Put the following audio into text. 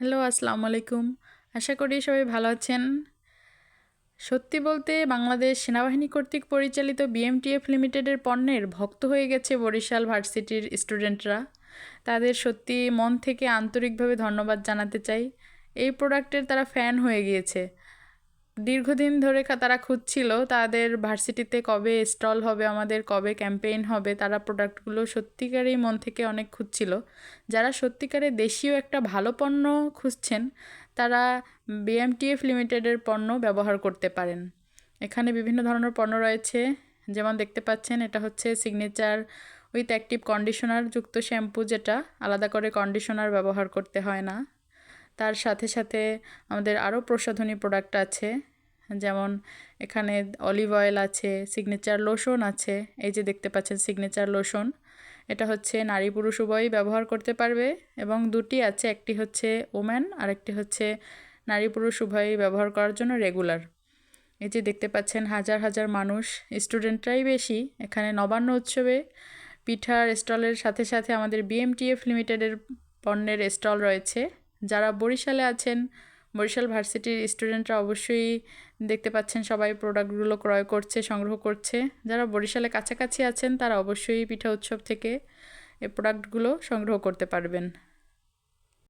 Hello, আসসালামু আলাইকুম। আশা করি সবাই ভালো আছেন। সত্যি বলতে বাংলাদেশ সেনাবাহিনী কর্তৃক পরিচালিত বিএমটিএফ লিমিটেডের পণ্যের ভক্ত হয়ে গেছে বরিশাল ভার্সিটির স্টুডেন্টরা। তাদের সত্যি মন থেকে আন্তরিকভাবে ধন্যবাদ জানাতে চাই। এই প্রোডাক্টের তারা ফ্যান হয়ে গিয়েছে। দীর্ঘদিন ধরে তারা খুঁজছিল তাদের ভার্সিটিতে কবে স্টল হবে, আমাদের কবে ক্যাম্পেইন হবে, তারা প্রোডাক্টগুলো সত্যিকারই মন থেকে অনেক খুঁজছিল। যারা সত্যিকারে দেশীয় একটা ভালো পণ্য খুঁজছেন, তারা বিএমটিএফ লিমিটেডের পণ্য ব্যবহার করতে পারেন। এখানে বিভিন্ন ধরনের পণ্য রয়েছে, যেমন দেখতে পাচ্ছেন, এটা হচ্ছে সিগনেচার উইথ অ্যাক্টিভ কন্ডিশনার যুক্ত শ্যাম্পু যেটা, আলাদা করে কন্ডিশনার ব্যবহার করতে হয় না। তার সাথে সাথে আমাদের আরও প্রসাধনী প্রোডাক্ট আছে, যেমন এখানে অলিভ অয়েল আছে সিগনেচার লোশন আছে, এই যে দেখতে পাচ্ছেন সিগনেচার লোশন এটা হচ্ছে নারী পুরুষ উভয়ই ব্যবহার করতে পারবে এবং দুটি আছে, একটি হচ্ছে ওম্যান আর একটি হচ্ছে নারী পুরুষ উভয়ই ব্যবহার করার জন্য রেগুলার এই যে দেখতে পাচ্ছেন হাজার হাজার মানুষ স্টুডেন্টরাই বেশি, এখানে নবান্ন উৎসবে পিঠার স্টলের সাথে সাথে আমাদের বিএমটিএফ লিমিটেডের পণ্যের স্টল রয়েছে। যারা বরিশালে আছেন, বরিশাল ভার্সিটির স্টুডেন্টরা অবশ্যই দেখতে পাচ্ছেন সবাই প্রোডাক্টগুলো ক্রয় করছে, সংগ্রহ করছে। যারা বরিশালে কাছাকাছি আছেন, তারা অবশ্যই পিঠা উৎসব থেকে এ প্রোডাক্টগুলো সংগ্রহ করতে পারবেন।